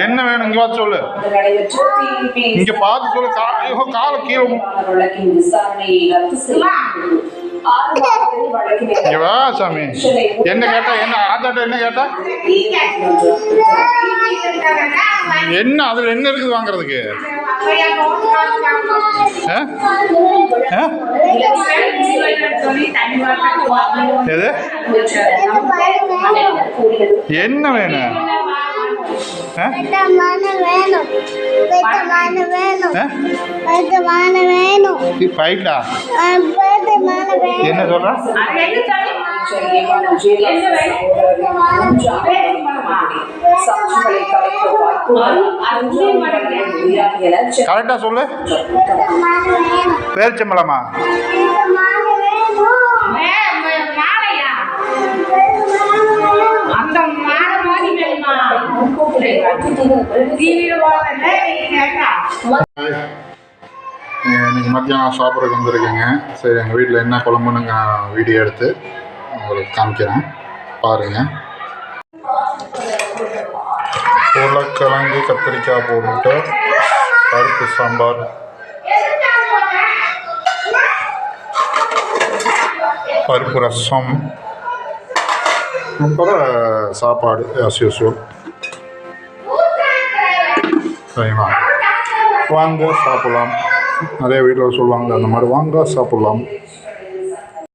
என்ன வேணும் இங்க பார்த்து சொல்லு. இங்க பார்த்து சொல்லு. காலை கீழே மு- வழக்கின் விசாரணையை ரத்து செய்யப்பட்டது ஆறு மாதத்தில் வழக்கினை இங்க வா சாமி. என்ன கேட்டா? என்ன ஆத்தாட்ட என்ன கேட்டா? என்ன அதுல என்ன இருக்குது வாங்குறதுக்கு? ஆ? ஆ? எது? என்ன வேணும்? ஃபைட்டா என்ன சொல்ற கரெக்டா சொல்லு. பேரிச்சம்பளமா இன்னைக்கு மத்தியானம் சாப்பிட்றதுக்கு வந்திருக்கேங்க. சரி எங்கள் வீட்டில் என்ன குழம்புன்னு நான் வீடியோ எடுத்து உங்களுக்கு காமிக்கிறேன். பாருங்கள் உருளைக்கிழங்கு கத்திரிக்காய் போட்டு பருப்பு சாம்பார். பருப்பு ரசம். அப்புறம் சாப்பாடு ஆஸ் யூஸ்வல் சரிங்களா வாங்க சாப்பிட்லாம். நிறைய வீட்டில் சொல்லுவாங்க அந்த மாதிரி வாங்க சாப்பிட்லாம்.